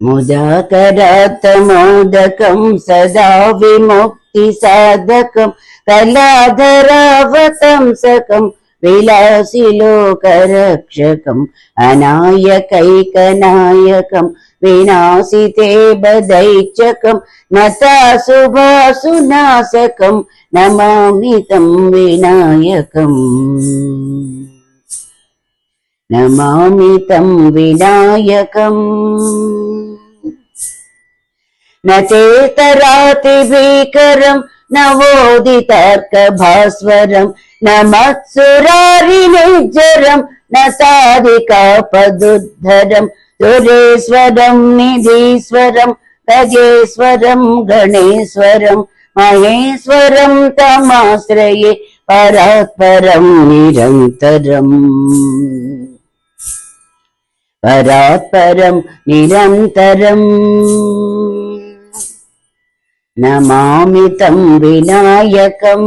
ముదాకరాతమోదకం సదా విముక్తి సాధకం కళాధరావతంసకం విలాసిలోకరక్షకం అనాయకైకనాయకం వినాశితే బదైచకం నతాశుభాసునాశకం నమామితం వినాయకం. నేతరాతి భీకరం నచేతరాతిభీకరం నవోదితార్కభాస్వరం నమత్సురారి నిర్జరం న సాధికాపదుద్ధరం సురేశ్వరం నిధీశ్వరం గజేశ్వరం గణేశ్వరం మహేశ్వరం తమాశ్రయే పరాత్పరం నిరంతరం. పరాపరం నిరంతరం నమామితం వినాయకం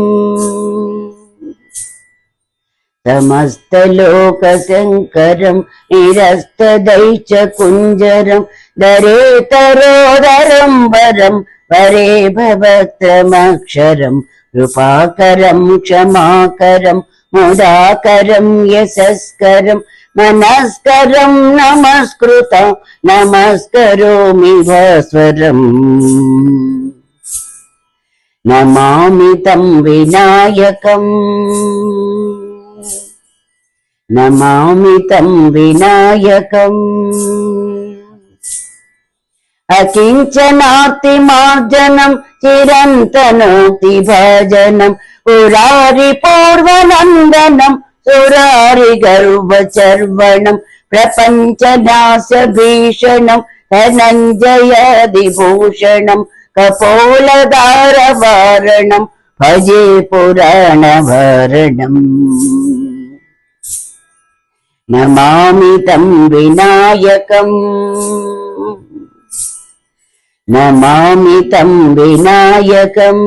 సమస్తలోకశంకరం నిరస్తదైచ కుంజరం దరేతరోదరం వరం వరే భవక్రమక్షరం కృపాకరం క్షమాకరం ముదాకరం యశస్కరం మనస్కరం నమస్కృత నమస్కరోమి భాస్వరం. నమామి తం వినాయకం. నమామి తం వినాయకం. అకించనాతి మార్జనం చిరంతనోతి భజనం పురారి పూర్వనందనం సురారి గర్వ గర్వచర్వణం ప్రపంచనాశ భీషణం ధనంజయాదిభూషణం కపోలదారవారణం భజే పురాణభరణం నమామి తం వినాయకం నమామి తం వినాయకం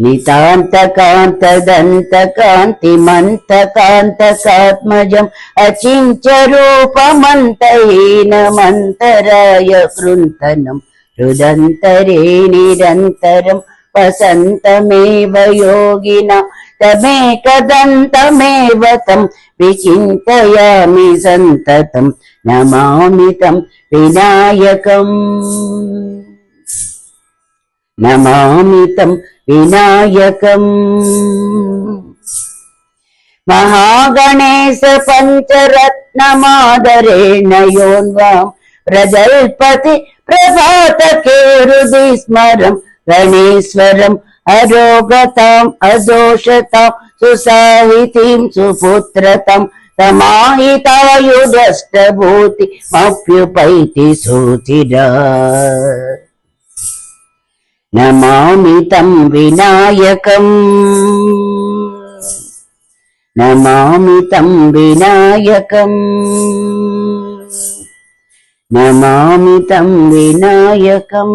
నితాంతకాంతదంతకాంతిమంతకాంతకాత్మజం అచించరూపమంతహీనమంతరాయ కృంతనం హృదంతరే నిరంతరం వసంతమేవ యోగిన తమేకదంతమేవ తం విచింతయామి సంతతం నమామి తం వినాయకం నమామి తం వినాయకం. మహాగణేశ పంచరత్నమాదరేణ యోన్వాం ప్రజల్పతి ప్రభాత కేరుది స్మరం. గణేశ్వరం అరోగతాం అదోషతాం సుసాహితీం సుపుత్రతం. సమాహితాయుధష్టభూతి మప్యుపైతి సూతిరా. నమామి తం వినాయకం నమామి తం వినాయకం నమామి తం వినాయకం